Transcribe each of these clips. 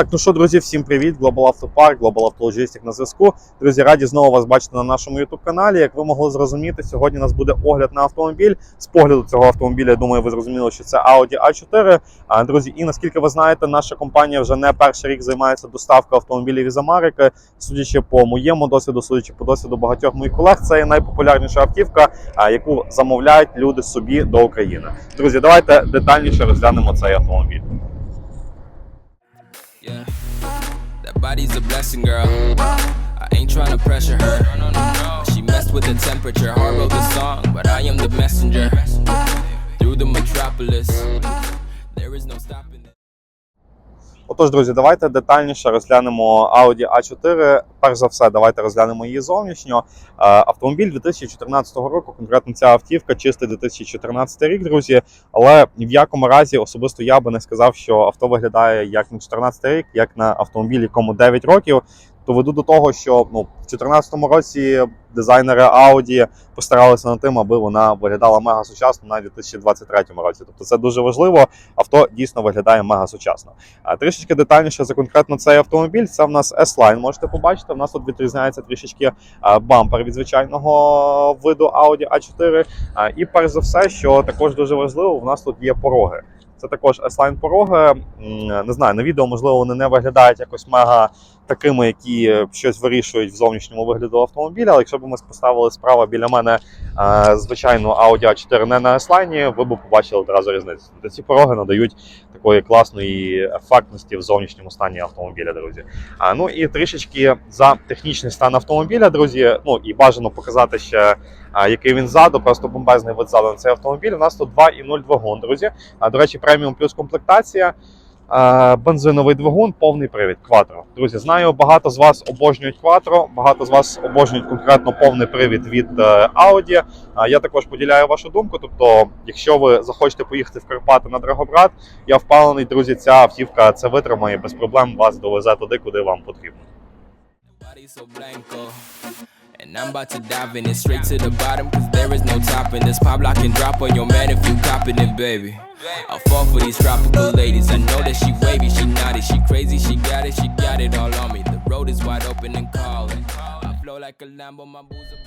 Так, ну що, друзі, всім привіт! Global Auto Park, Global Auto Logistic на зв'язку. Друзі, раді знову вас бачити на нашому youtube каналі. Як ви могли зрозуміти, сьогодні у нас буде огляд на автомобіль. З погляду цього автомобіля, я думаю, ви зрозуміли, що це Audi A4. А, друзі, і наскільки ви знаєте, наша компанія вже не перший рік займається доставкою автомобілів із Америки. Судячи по моєму досвіду, судячи по досвіду багатьох моїх колег, це є найпопулярніша автівка, яку замовляють люди собі до України. Друзі, давайте детальніше розглянемо цей автомобіль. Body's a blessing, girl. I ain't trying to pressure her. She messed with the temperature. Heart wrote the song, but I am the messenger. Through the metropolis, Отож, друзі, давайте детальніше розглянемо Audi A4. Перш за все, давайте розглянемо її зовнішньо. Е, Автомобіль 2014 року, конкретно ця автівка, чистий 2014 рік, друзі. Але ні в якому разі особисто я би не сказав, що авто виглядає як на 14 рік, як на автомобілі, якому 9 років. То веду до того, що ну, в 2014 році дизайнери Audi постаралися над тим, аби вона виглядала мега сучасно на 2023 році. Тобто це дуже важливо. Авто дійсно виглядає мега сучасно. А трішечки детальніше за конкретно цей автомобіль. Це в нас S-Line, можете побачити. У нас тут відрізняється трішечки бампер від звичайного виду Audi A4. А, І перш за все, що також дуже важливо, у нас тут є пороги. Це також S-Line пороги. Не знаю, на відео, можливо, вони не виглядають якось мега такими, які щось вирішують в зовнішньому вигляду автомобіля. Але якщо б ми поставили справа біля мене е, звичайну Audi A4 не на S-Line, ви б побачили одразу різницю. Тобто ці пороги надають такої класної ефектності в зовнішньому стані автомобіля, друзі. А, ну і трішечки за технічний стан автомобіля, друзі. Ну і бажано показати ще, а, який він ззаду, просто бомбезний вид ззаду на цей автомобіль. У нас тут 2,0 двигун, друзі. А, до речі, преміум плюс комплектація. А, Бензиновий двигун, повний привід, кватро. Друзі, знаю, багато з вас обожнюють кватро, багато з вас обожнюють конкретно повний привід від е, Audi. Я також поділяю вашу думку. Тобто, якщо ви захочете поїхати в Карпати на Драгобрат, я впевнений, друзі, ця автівка це витримає без проблем вас довезе туди, куди вам потрібно. And I'm about to dive in it straight to the bottom, cause there is no topping this. Pop lock and drop on your man if you copping it, baby. I'll fall for these tropical ladies. I know that she wavy, she naughty, she crazy, she got it, she got it all on me. The road is wide open and calling. I flow like a Lambo, my booze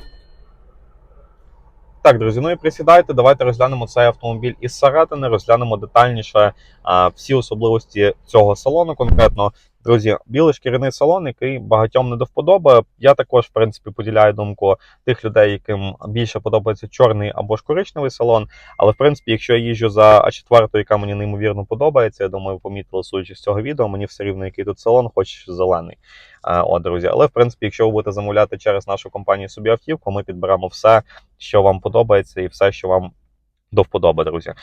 Так, друзі, ну і присідайте. Давайте розглянемо цей автомобіль із середини, розглянемо детальніше а, всі особливості цього салону. Конкретно, друзі, білий шкіряний салон, який багатьом не до вподоби. Я також, в принципі, поділяю думку тих людей, яким більше подобається чорний або ж коричневий салон. Але в принципі, якщо я їжджу за А4, яка мені неймовірно подобається, я думаю, ви помітили судячи з цього відео, мені все рівно, який тут салон, хоч зелений. От, друзі, але в принципі, якщо ви будете замовляти через нашу компанію собі автівку, ми підберемо все, що вам подобається, і все, що вам до вподоби, друзі.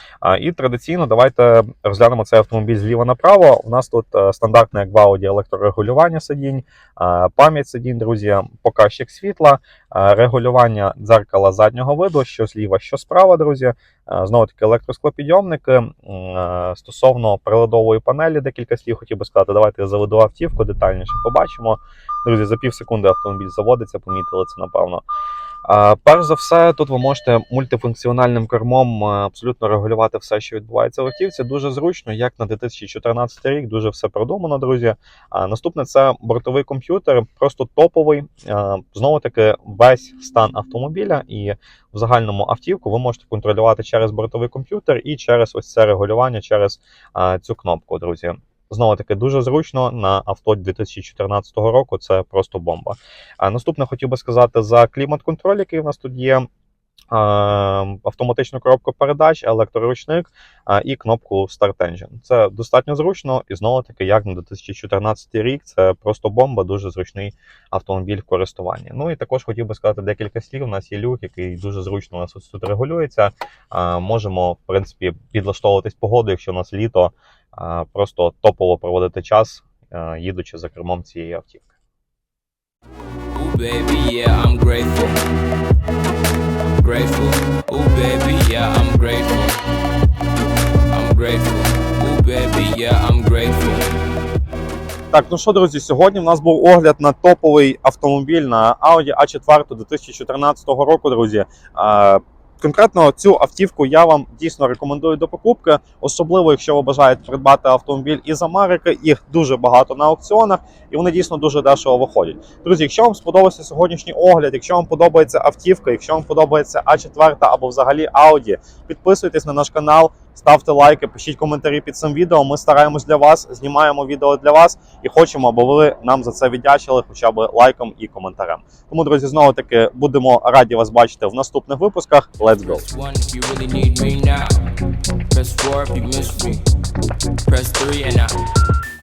І традиційно давайте розглянемо цей автомобіль зліва направо. У нас тут е, стандартне, як в Audi, електрорегулювання сидінь, е, пам'ять сидінь, друзі, показчик світла, е, регулювання дзеркала заднього виду, що зліва, що справа, друзі. Знову таки електросклопідйомники. Стосовно приладової панелі, декілька слів хотів би сказати. Давайте я заведу автівку, детальніше побачимо. Друзі, за пів секунди автомобіль заводиться, помітили це, напевно. Перш за все, тут ви можете мультифункціональним кермом е, абсолютно регулювати все, що відбувається в автівці. Дуже зручно, як на 2014 рік, дуже все продумано, друзі. А наступне це бортовий комп'ютер, просто топовий. Знову таки, весь стан автомобіля і в загальному автівку ви можете контролювати через бортовий комп'ютер і через ось це регулювання через цю кнопку, друзі. Знову таки дуже зручно на авто 2014 року. Це просто бомба. А наступне хотів би сказати за клімат-контроль, який в нас тут є. Автоматичну коробку передач, електроручник і кнопку Start Engine. Це достатньо зручно, і знову таки, як на 2014 рік, це просто бомба, дуже зручний автомобіль в користуванні. Ну і також хотів би сказати декілька слів. У нас є люк, який дуже зручно у нас тут регулюється. Можемо, в принципі, підлаштовуватись погоду, якщо у нас літо, просто топово проводити час, е, їдучи за кермом цієї автівки. Ooh, baby, yeah, I'm grateful. I'm grateful. Ooh, baby, yeah, I'm grateful. I'm grateful. Ooh, baby, yeah, I'm grateful. Так, ну що, друзі, сьогодні в нас був огляд на топовий автомобіль на Audi A4 2014 року, друзі. Конкретно цю автівку я вам дійсно рекомендую до покупки, особливо якщо ви бажаєте придбати автомобіль із Америки. Їх дуже багато на аукціонах, і вони дійсно дуже дешево виходять. Друзі, якщо вам сподобався сьогоднішній огляд, якщо вам подобається автівка, якщо вам подобається А4 або взагалі Audi, підписуйтесь на наш канал, ставте лайки, пишіть коментарі під цим відео. Ми стараємось для вас, знімаємо відео для вас і хочемо, аби ви нам за це віддячили хоча б лайком і коментарем. Тому, друзі, знову таки будемо раді вас бачити в наступних випусках. Let's go! Press 4 if you miss me. Press 3 and I